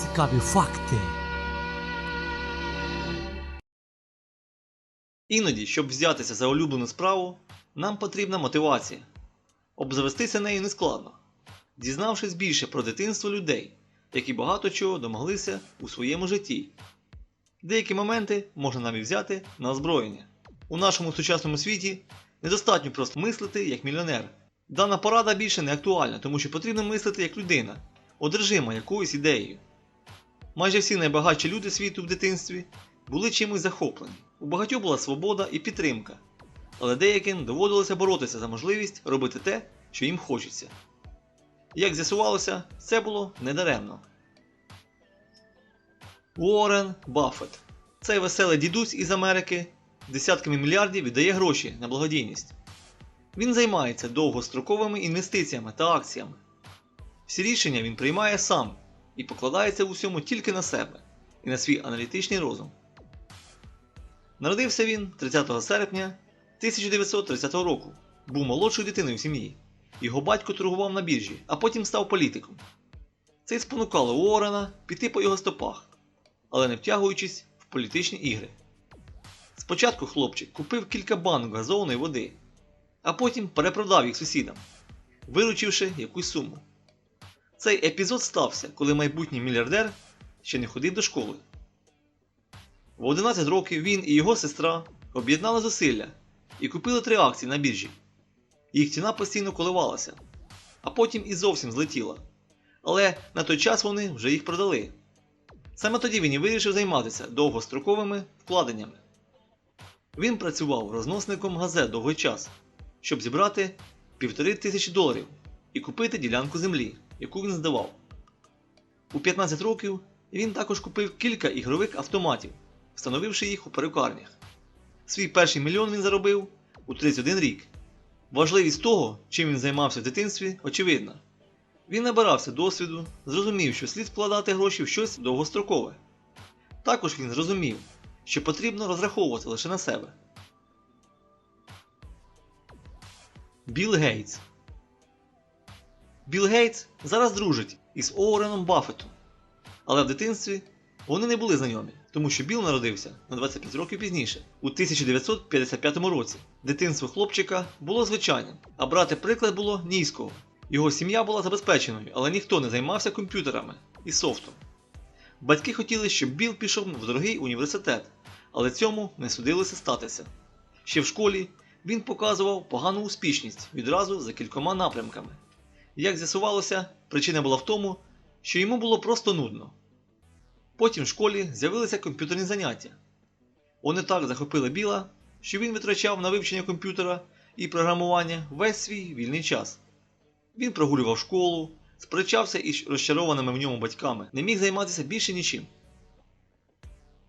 Цікаві факти. Іноді, щоб взятися за улюблену справу, нам потрібна мотивація. Обзавестися нею нескладно, дізнавшись більше про дитинство людей, які багато чого домоглися у своєму житті. Деякі моменти можна навіть взяти на озброєння. У нашому сучасному світі недостатньо просто мислити як мільйонер. Дана порада більше не актуальна, тому що потрібно мислити як людина, одержима якоюсь ідеєю. Майже всі найбагатші люди світу в дитинстві були чимось захоплені. У багатьох була свобода і підтримка, але деяким доводилося боротися за можливість робити те, що їм хочеться. Як з'ясувалося, це було недаремно. Уоррен Баффет. Цей веселий дідусь із Америки десятками мільярдів віддає гроші на благодійність. Він займається довгостроковими інвестиціями та акціями. Всі рішення він приймає сам і покладається в усьому тільки на себе і на свій аналітичний розум. Народився він 30 серпня 1930 року. Був молодшою дитиною в сім'ї. Його батько торгував на біржі, а потім став політиком. Це й спонукало Уоррена піти по його стопах, але не втягуючись в політичні ігри. Спочатку хлопчик купив кілька банок газованої води, а потім перепродав їх сусідам, виручивши якусь суму. Цей епізод стався, коли майбутній мільярдер ще не ходив до школи. В 11 років він і його сестра об'єднали зусилля і купили три акції на біржі. Їх ціна постійно коливалася, а потім і зовсім злетіла. Але на той час вони вже їх продали. Саме тоді він і вирішив займатися довгостроковими вкладеннями. Він працював розносником газет довгий час, щоб зібрати півтори тисячі доларів і купити ділянку землі, яку він здавав. У 15 років він також купив кілька ігрових автоматів, встановивши їх у перукарнях. Свій перший мільйон він заробив у 31 рік. Важливість того, чим він займався в дитинстві, очевидна. Він набирався досвіду, зрозумів, що слід вкладати гроші в щось довгострокове. Також він зрозумів, що потрібно розраховувати лише на себе. Білл Гейтс Білл Гейтс зараз дружить із Оуреном Баффетом, але в дитинстві вони не були знайомі, тому що Білл народився на 25 років пізніше, у 1955 році. Дитинство хлопчика було звичайним, а брати приклад було низького. Його сім'я була забезпеченою, але ніхто не займався комп'ютерами і софтом. Батьки хотіли, щоб Білл пішов в дорогий університет, але цьому не судилося статися. Ще в школі він показував погану успішність відразу за кількома напрямками. Як з'ясувалося, причина була в тому, що йому було просто нудно. Потім в школі з'явилися комп'ютерні заняття. Вони так захопили Біла, що він витрачав на вивчення комп'ютера і програмування весь свій вільний час. Він прогулював школу, сперечався із розчарованими в ньому батьками, не міг займатися більше нічим.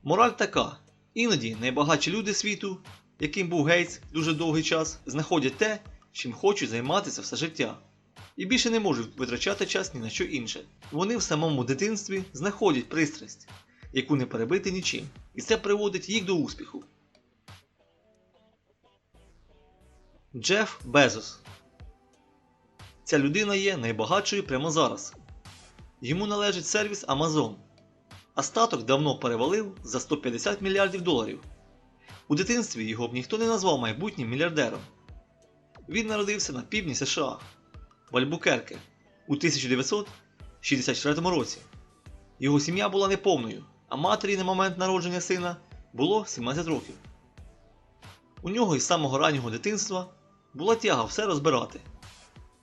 Мораль така: іноді найбагатші люди світу, яким був Гейтс дуже довгий час, знаходять те, чим хочуть займатися все життя, і більше не можуть витрачати час ні на що інше. Вони в самому дитинстві знаходять пристрасть, яку не перебити нічим, і це приводить їх до успіху. Джеф Безос Ця людина є найбагатшою прямо зараз. Йому належить сервіс Amazon, а статок давно перевалив за 150 мільярдів доларів. У дитинстві його б ніхто не назвав майбутнім мільярдером. Він народився на півдні США в Альбукерке у 1964 році. Його сім'я була неповною, а матері на момент народження сина було 17 років. У нього із самого раннього дитинства була тяга все розбирати.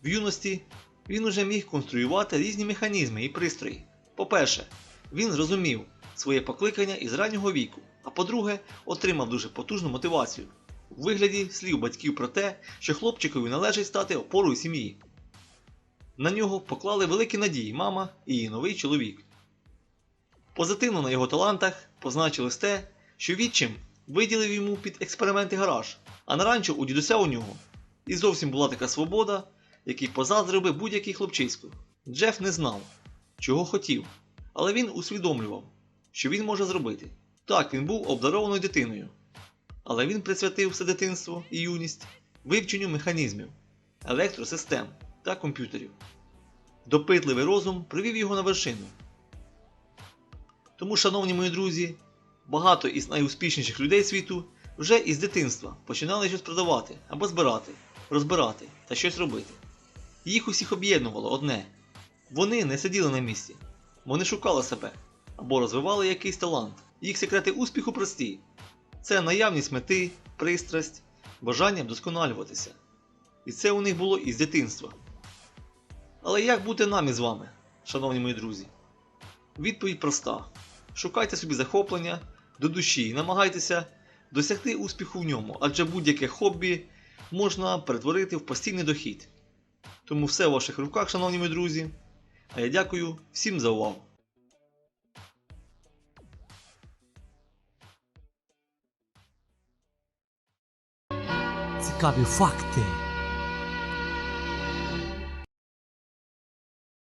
В юності він уже міг конструювати різні механізми і пристрої. По-перше, він зрозумів своє покликання із раннього віку, а по-друге, отримав дуже потужну мотивацію у вигляді слів батьків про те, що хлопчикові належить стати опорою сім'ї. На нього поклали великі надії мама і її новий чоловік. Позитивно на його талантах позначилось те, що відчим виділив йому під експерименти гараж, а на ранчо у дідуся у нього. І зовсім була така свобода, який позаздрив би будь-який хлопчисько. Джеф не знав, чого хотів, але він усвідомлював, що він може зробити. Так, він був обдарованою дитиною, але він присвятив все дитинство і юність вивченню механізмів, електросистем та комп'ютерів. Допитливий розум привів його на вершину. Тому, шановні мої друзі, багато із найуспішніших людей світу вже із дитинства починали щось продавати або збирати, розбирати та щось робити. Їх усіх об'єднувало одне. Вони не сиділи на місці, вони шукали себе або розвивали якийсь талант. Їх секрети успіху прості: це наявність мети, пристрасть, бажання вдосконалюватися. І це у них було із дитинства. Але як бути нам із вами, шановні мої друзі? Відповідь проста: шукайте собі захоплення до душі і намагайтеся досягти успіху в ньому, адже будь-яке хобі можна перетворити в постійний дохід. Тому все в ваших руках, шановні мої друзі. А я дякую всім за увагу. Цікаві факти.